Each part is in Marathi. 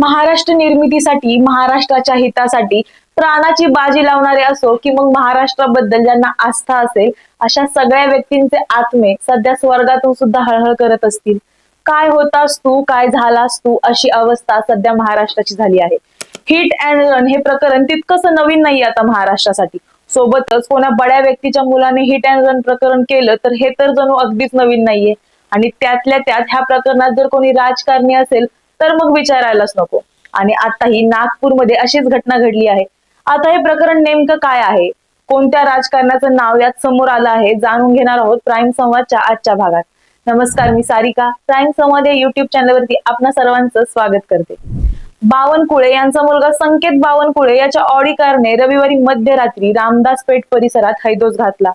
महाराष्ट्र निर्मितीसाठी महाराष्ट्राच्या हितासाठी प्राणाची बाजी लावणारे असो की मग महाराष्ट्राबद्दल ज्यांना आस्था असेल अशा सगळ्या व्यक्तींचे आत्मे सध्या स्वर्गातून सुद्धा हळहळ करत असतील. काय होतास तू? काय झालास तू? अशी अवस्था सध्या महाराष्ट्राची झाली आहे. हिट अँड रन हे प्रकरण तितकंसं नवीन नाही आता महाराष्ट्रासाठी. सोबतच कोणा बड्या व्यक्तीच्या मुलाने हिट अँड रन प्रकरण केलं तर हे तर जणू अगदीच नवीन नाहीये. आणि त्यातल्या त्यात ह्या प्रकरणात जर कोणी राजकारणी असेल तर मग विचारायलाच नको. आणि आताही नागपूरमध्ये अशीच घटना घडली आहे. आता हे प्रकरण नेमकं काय आहे? कोणत्या राजकारणाचं नाव यात समोर आलं आहे? जाणून घेणार आहोत प्राईम संवादच्या आजच्या भागात. नमस्कार मी सारिका. प्राईम संवाद या युट्यूब चॅनलवरती आपणा सर्वांचं स्वागत करते. बावनकुळे यांचा मुलगा संकेत बावनकुळे याच्या ऑडी कारने रविवारी मध्यरात्री रामदास पेठ परिसरात हैदोस घातला.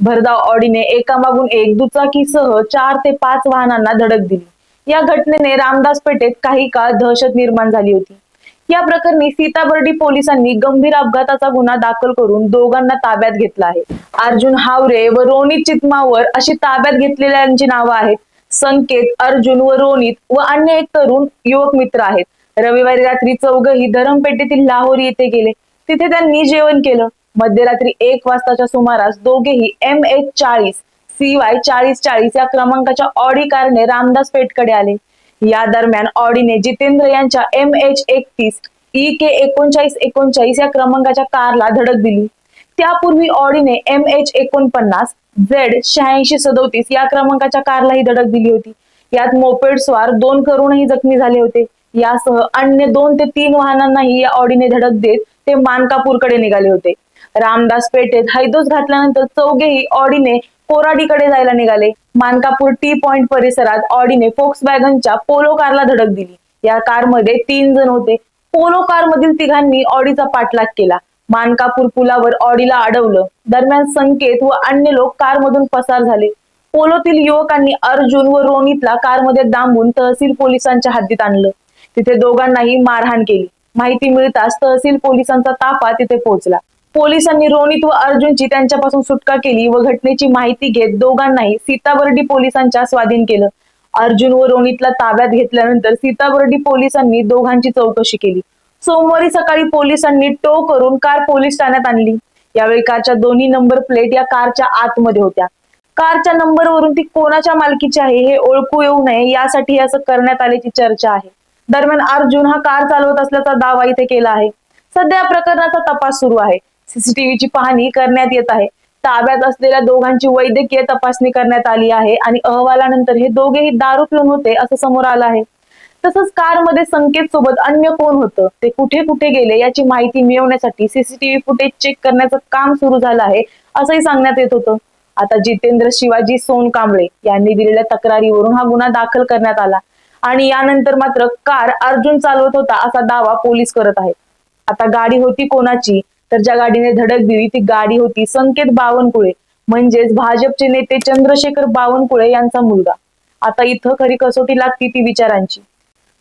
भरधाव ऑडीने एकामागून एक दुचाकीसह चार ते पाच वाहनांना धडक दिली. या घटनेने रामदास पेठेत काही काळ दहशत निर्माण झाली होती. या प्रकरणी सीताबर्डी पोलिसांनी गंभीर अपघाताचा गुन्हा दाखल करून दोघांना ताब्यात घेतला आहे. अर्जुन हावरे व रोनित चितमावर अशी ताब्यात घेतलेल्यांची नावं आहेत. संकेत अर्जुन व रोनित व अन्य एक तरुण युवक मित्र आहेत. रविवारी रात्री चौघही धरमपेठेतील लाहोरी येथे गेले. तिथे त्यांनी जेवण केलं. मध्यरात्री एक वाजताच्या सुमारास दोघेही एम एच चाळीस सी वाय चाळीस चाळीस या क्रमांकाच्या ऑडी कारने रामदास पेठकडे आले. या दरम्यान ऑडीने जितेंद्र यांच्या एम एच एकतीस ई के एकोणचाळीस एकोणचाळीस या क्रमांकाच्या कारला धडक दिली. त्यापूर्वी ऑडीने एम एच एकोणपन्नास झेड शहाऐंशी सदोतीस या क्रमांकाच्या कारलाही धडक दिली होती. यात मोपेड स्वार दोन करूनही जखमी झाले होते. यासह अन्य दोन ते तीन वाहनांनाही या ऑडीने धडक देत ते मानकापूरकडे निघाले होते. रामदास पेठेत हैदोस घातल्यानंतर चौघेही ऑडीने कोराडीकडे जायला निघाले. मानकापूर टी पॉइंट परिसरात ऑडीने फोक्स वॅगनच्या पोलो कारला धडक दिली. या कारमध्ये तीन जण होते. पोलो कार मधील तिघांनी ऑडीचा पाठलाग केला. मानकापूर पुलावर ऑडीला अडवलं. दरम्यान संकेत व अन्य लोक कारमधून पसार झाले. पोलोतील युवकांनी अर्जुन व रोनितला कारमध्ये दांबून तहसील पोलिसांच्या हद्दीत आणलं. तिथे दोघांनाही मारहाण केली. माहिती मिळताच तहसील पोलिसांचा ताफा तिथे पोहोचला. पोलिसांनी रोनित व अर्जुनची त्यांच्यापासून सुटका केली व घटनेची माहिती घेत दोघांनाही सीताबर्डी पोलिसांच्या स्वाधीन केलं. अर्जुन व रोनितला ताब्यात घेतल्यानंतर सीताबर्डी पोलिसांनी दोघांची चौकशी केली. सोमवारी सकाळी पोलिसांनी टो करून कार पोलीस ठाण्यात आणली. यावेळी कारच्या दोन्ही नंबर प्लेट या कारच्या आतमध्ये होत्या. कारच्या नंबरवरून ती कोणाच्या मालकीची आहे हे ओळखू येऊ नये यासाठी असं करण्यात आल्याची चर्चा आहे. दरम्यान अर्जुन हा कार चालवत असल्याचा दावा इथे केला आहे. सध्या या प्रकरणाचा तपास सुरू आहे. सीसीटीव्हीची पाहणी करण्यात येत आहे. ताब्यात असलेल्या दोघांची वैद्यकीय तपासणी करण्यात आली आहे आणि अहवालानंतर हे दोघेही दारू पिऊन होते असं समोर आलं आहे. तसंच कारमध्ये संकेत सोबत अन्य कोण होतं? ते कुठे कुठे गेले याची माहिती मिळवण्यासाठी सीसीटीव्ही फुटेज चेक करण्याचं काम सुरू झालं आहे असंही सांगण्यात येत होतं. आता जितेंद्र शिवाजी सोनकांबळे यांनी दिलेल्या तक्रारीवरून हा गुन्हा दाखल करण्यात आला आणि यानंतर मात्र कार अर्जुन चालवत होता असा दावा पोलीस करत आहेत. आता गाडी होती कोणाची? तर ज्या गाडीने धडक दिली ती गाडी होती संकेत बावनकुळे. म्हणजेच भाजपचे नेते चंद्रशेखर बावनकुळे यांचा मुलगा. आता इथं खरी कसोटी लागती ती विचारांची.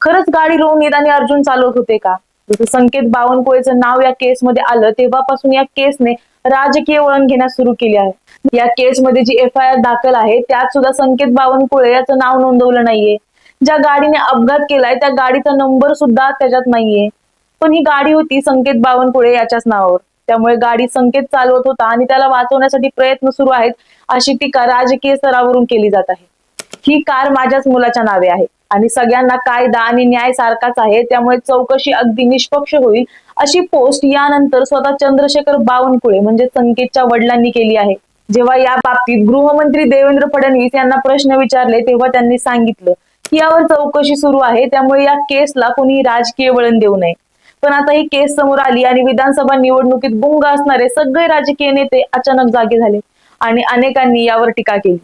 खरंच गाडी रोनित आणि अर्जुन चालवत होते का? जसं संकेत बावनकुळेचं नाव या केसमध्ये आलं तेव्हापासून या केसने राजकीय वळण घेण्यास सुरू केली आहे. या केसमध्ये जी एफ आय आर दाखल आहे त्यात सुद्धा संकेत बावनकुळे याचं नाव नोंदवलं नाहीये. ज्या गाडीने अपघात केलाय त्या गाडीचा नंबर सुद्धा त्याच्यात नाहीये. पण ही गाडी होती संकेत बावनकुळे याच्याच नावावर. त्यामुळे गाडी संकेत चालवत होता आणि त्याला वाचवण्यासाठी प्रयत्न सुरू आहेत अशी टीका राजकीय स्तरावरून केली जात आहे. ही कार माझ्याच मुलाच्या नावे आहे आणि सगळ्यांना कायदा आणि न्याय सारखाच आहे. त्यामुळे चौकशी अगदी निष्पक्ष होईल अशी पोस्ट यानंतर स्वतः चंद्रशेखर बावनकुळे म्हणजे संकेतच्या वडिलांनी केली आहे. जेव्हा या बाबतीत गृहमंत्री देवेंद्र फडणवीस यांना प्रश्न विचारले तेव्हा त्यांनी सांगितलं की यावर चौकशी सुरू आहे. त्यामुळे या केसला कोणी राजकीय वळण देऊ नये. पण आता ही केस समोर आली आणि विधानसभा निवडणुकीत गुंग असणारे सगळे राजकीय नेते अचानक जागे झाले आणि अनेकांनी यावर टीका केली.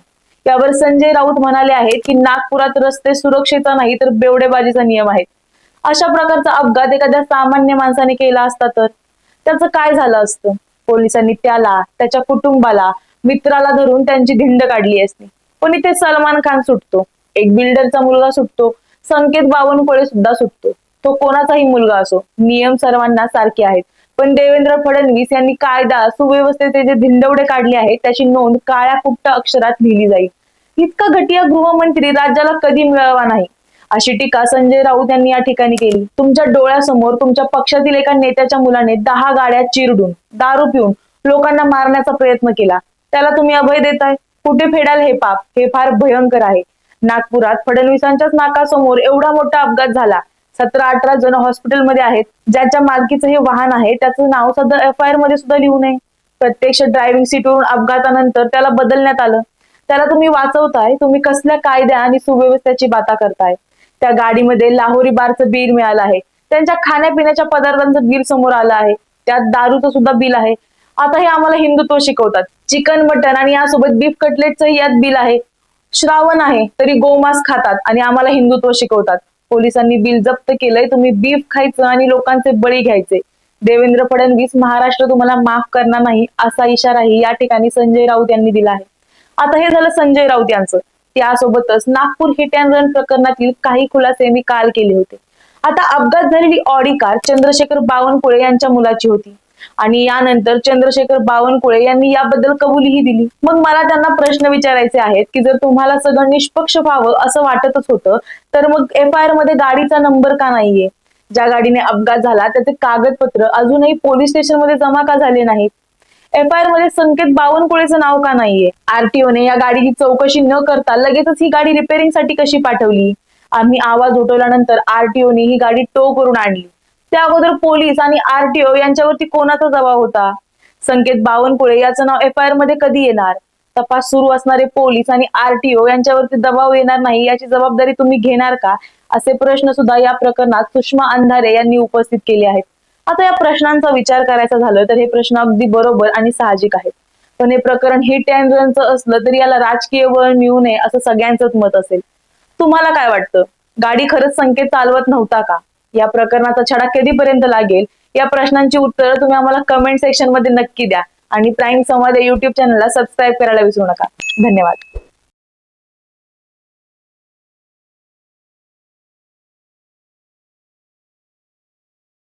यावर संजय राऊत म्हणाले आहेत की नागपुरात रस्ते सुरक्षेचा नाही तर बेवडेबाजीचा नियम आहे. अशा प्रकारचा अपघात एखाद्या सामान्य माणसाने केला असता तर? त्याचं काय झालं असतं? पोलिसांनी त्याला त्याच्या कुटुंबाला मित्राला धरून त्यांची धिंड काढली असती. पण इथे सलमान खान सुटतो. एक बिल्डरचा मुलगा सुटतो. संकेत बावनकुळे सुद्धा सुटतो. तो कोणाचाही मुलगा असो नियम सर्वांना सारखे आहेत. पण देवेंद्र फडणवीस यांनी कायदा सुव्यवस्थेचे जे धिंडवडे काढले आहेत त्याची नोंद काळ्या कुट्ट अक्षरात लिहिली जाईल. इतका घटिया गृहमंत्री राज्याला कधी मिळावा नाही. अशी टीका संजय राऊत यांनी या ठिकाणी केली. तुमच्या डोळ्यासमोर तुमच्या पक्षातील एका नेत्याच्या मुलाने दहा गाड्या चिरडून दारू पिऊन लोकांना मारण्याचा प्रयत्न केला. त्याला तुम्ही अभय देताय? कुठे फेडाल हे पाप? हे फार भयंकर आहे. नागपुरात फडणवीसांच्याच नाकासमोर एवढा मोठा अपघात झाला. सतरा अठरा जण हॉस्पिटलमध्ये आहेत. ज्याच्या मालकीचं हे वाहन आहे त्याचं नाव सध्या एफ आय आरमध्ये सुद्धा लिहू नये. प्रत्यक्ष ड्रायव्हिंग सीटवरून अपघातानंतर त्याला बदलण्यात आलं. त्याला तुम्ही वाचवताय तुम्ही कसल्या कायद्या आणि सुव्यवस्थेची बाता करताय? त्या गाडीमध्ये लाहोरी बारचं बिल मिळालं आहे. त्यांच्या खाण्यापिण्याच्या पदार्थांचं बिल समोर आलं आहे. त्यात दारूचं सुद्धा बिल आहे. आता हे आम्हाला हिंदुत्व शिकवतात. चिकन मटन आणि यासोबत बीफ कटलेटचं यात बिल आहे. श्रावण आहे तरी गोमांस खातात आणि आम्हाला हिंदुत्व शिकवतात. पोलिसांनी बिल जप्त केलंय तुम्ही बीफ खायचं आणि लोकांचे बळी घ्यायचे. देवेंद्र फडणवीस महाराष्ट्र तुम्हाला माफ करणार नाही असा इशाराही या ठिकाणी संजय राऊत यांनी दिला आहे. आता हे झालं संजय राऊत यांचं. त्यासोबतच नागपूर हिट अँड रन प्रकरणातील काही खुलासे मी काल केले होते. आता अपघात झालेली ऑडी कार चंद्रशेखर बावनकुळे यांच्या मुलाची होती. आणि यानंतर चंद्रशेखर बावनकुळे यांनी याबद्दल कबुलीही दिली. मग मला त्यांना प्रश्न विचारायचे आहेत की जर तुम्हाला सगळं निष्पक्ष व्हावं असं वाटतच होतं तर मग एफ आय आरमध्ये गाडीचा नंबर का नाहीये? ज्या गाडीने अपघात झाला त्याचे कागदपत्र अजूनही पोलीस स्टेशनमध्ये जमा का झाले नाहीत? एफ आय आरमध्ये संकेत बावनकुळेचं नाव का नाहीये? आरटीओने या गाडीची चौकशी न करता लगेचच ही गाडी रिपेरिंगसाठी कशी पाठवली? आम्ही आवाज उठवल्यानंतर आरटीओने ही गाडी टो करून आणली. त्या अगोदर पोलीस आणि आरटीओ यांच्यावरती कोणाचा जबाब होता? संकेत बावनकुळे याचं नाव एफ आय आरमध्ये कधी येणार? तपास सुरू असणारे पोलीस आणि आरटीओ यांच्यावरती दबाव येणार नाही याची जबाबदारी तुम्ही घेणार का? असे प्रश्न सुद्धा या प्रकरणात सुषमा अंधारे यांनी उपस्थित केले आहेत. आता या प्रश्नांचा विचार करायचा झालं तर हे प्रश्न अगदी बरोबर आणि साहजिक आहेत. पण हे प्रकरण हिट अँड रनचं असलं तरी याला राजकीय वळण मिळू नये असं सगळ्यांचंच मत असेल. तुम्हाला काय वाटतं? गाडी खरंच संकेत चालवत नव्हता का? या प्रकरणाचा छडा कधीपर्यंत लागेल? या प्रश्नांची उत्तरं तुम्ही आम्हाला कमेंट सेक्शनमध्ये नक्की द्या. आणि प्राईम संवाद या युट्यूब चॅनलला सबस्क्राईब करायला विसरू नका. धन्यवाद.